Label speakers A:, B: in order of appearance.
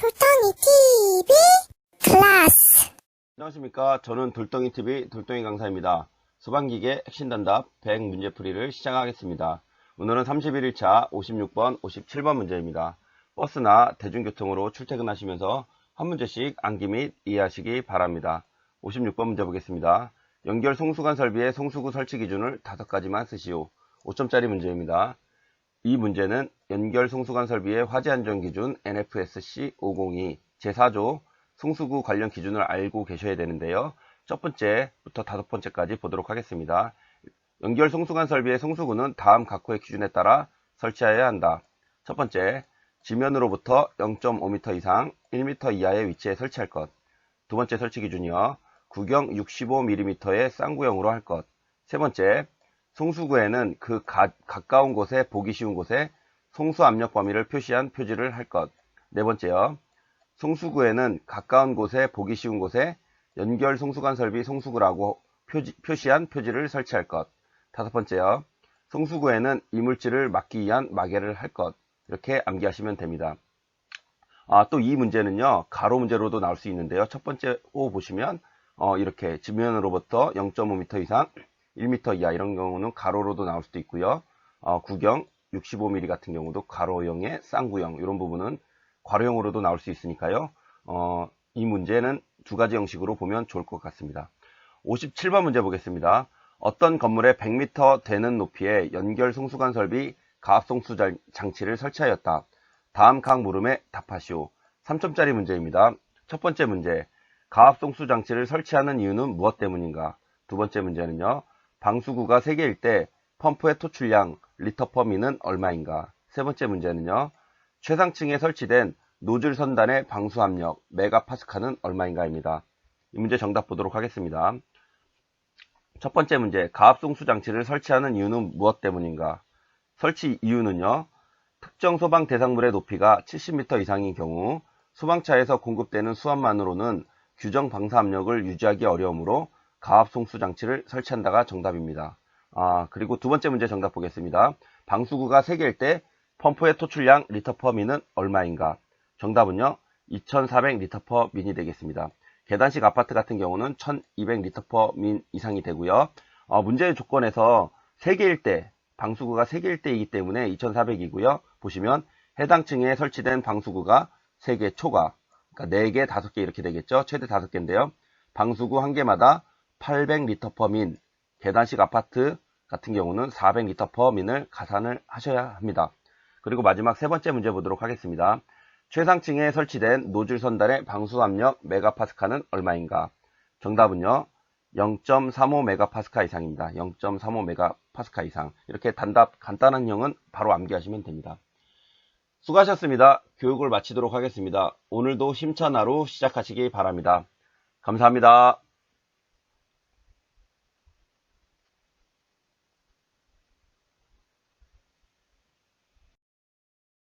A: 돌덩이 TV 클래스
B: 안녕하십니까. 저는 돌덩이TV 돌덩이 강사입니다. 소방기계 핵심 단답 100 문제풀이를 시작하겠습니다. 오늘은 31일차 56번, 57번 문제입니다. 버스나 대중교통으로 출퇴근하시면서 한 문제씩 암기 및 이해하시기 바랍니다. 56번 문제 보겠습니다. 연결 송수관 설비의 송수구 설치 기준을 다섯 가지만 쓰시오. 5점짜리 문제입니다. 이 문제는 연결 송수관 설비의 화재 안전 기준 NFSC 502 제4조 송수구 관련 기준을 알고 계셔야 되는데요. 첫 번째부터 다섯 번째까지 보도록 하겠습니다. 연결 송수관 설비의 송수구는 다음 각호의 기준에 따라 설치하여야 한다. 첫 번째, 지면으로부터 0.5m 이상 1m 이하의 위치에 설치할 것. 두 번째 설치 기준이요. 구경 65mm의 쌍구형으로 할 것. 세 번째, 송수구에는 그 가, 가까운 곳에 보기 쉬운 곳에 송수 압력 범위를 표시한 표지를 할 것. 네 번째요. 송수구에는 가까운 곳에 보기 쉬운 곳에 연결 송수관 설비 송수구라고 표지, 표시한 표지를 설치할 것. 다섯 번째요. 송수구에는 이물질을 막기 위한 마개를 할 것. 이렇게 암기하시면 됩니다. 아, 또 이 문제는요, 가로 문제로도 나올 수 있는데요. 첫 번째 호 보시면, 어, 이렇게 지면으로부터 0.5m 이상, 1m 이하 이런 경우는 가로로도 나올 수도 있고요. 어, 구경 65mm 같은 경우도 가로형의 쌍구형 이런 부분은 괄호형으로도 나올 수 있으니까요. 어, 이 문제는 두 가지 형식으로 보면 좋을 것 같습니다. 57번 문제 보겠습니다. 어떤 건물에 100m 되는 높이의 연결 송수관 설비 가압 송수 장- 장치를 설치하였다. 다음 각 물음에 답하시오. 3점짜리 문제입니다. 첫 번째 문제. 가압 송수 장치를 설치하는 이유는 무엇 때문인가? 두 번째 문제는요. 방수구가 3개일 때 펌프의 토출량 리터 퍼 미는 얼마인가? 세 번째 문제는요. 최상층에 설치된 노즐 선단의 방수 압력 메가파스칼은 얼마인가입니다. 이 문제 정답 보도록 하겠습니다. 첫 번째 문제, 가압송수 장치를 설치하는 이유는 무엇 때문인가? 설치 이유는요, 특정 소방 대상물의 높이가 70m 이상인 경우 소방차에서 공급되는 수압만으로는 규정 방사 압력을 유지하기 어려우므로 가압송수 장치를 설치한다가 정답입니다. 아, 그리고 두 번째 문제 정답 보겠습니다. 방수구가 3개일 때 펌프의 토출량 리터 퍼 민은 얼마인가? 정답은요, 2400 리터 퍼 민이 되겠습니다. 계단식 아파트 같은 경우는 1200 리터 퍼 민 이상이 되고요. 어, 문제의 조건에서 3개일 때, 방수구가 3개일 때이기 때문에 2400이고요. 보시면 해당 층에 설치된 방수구가 3개 초과, 그러니까 4개, 5개 이렇게 되겠죠. 최대 5개인데요. 방수구 한 개마다 800 리터 퍼 민, 계단식 아파트 같은 경우는 400 리터 퍼 민을 가산을 하셔야 합니다. 그리고 마지막 세 번째 문제 보도록 하겠습니다. 최상층에 설치된 노즐 선단의 방수 압력 메가파스칼은 얼마인가? 정답은요. 0.35 메가파스칼 이상입니다. 0.35 메가파스칼 이상. 이렇게 단답 간단한 형은 바로 암기하시면 됩니다. 수고하셨습니다. 교육을 마치도록 하겠습니다. 오늘도 힘찬 하루 시작하시기 바랍니다. 감사합니다.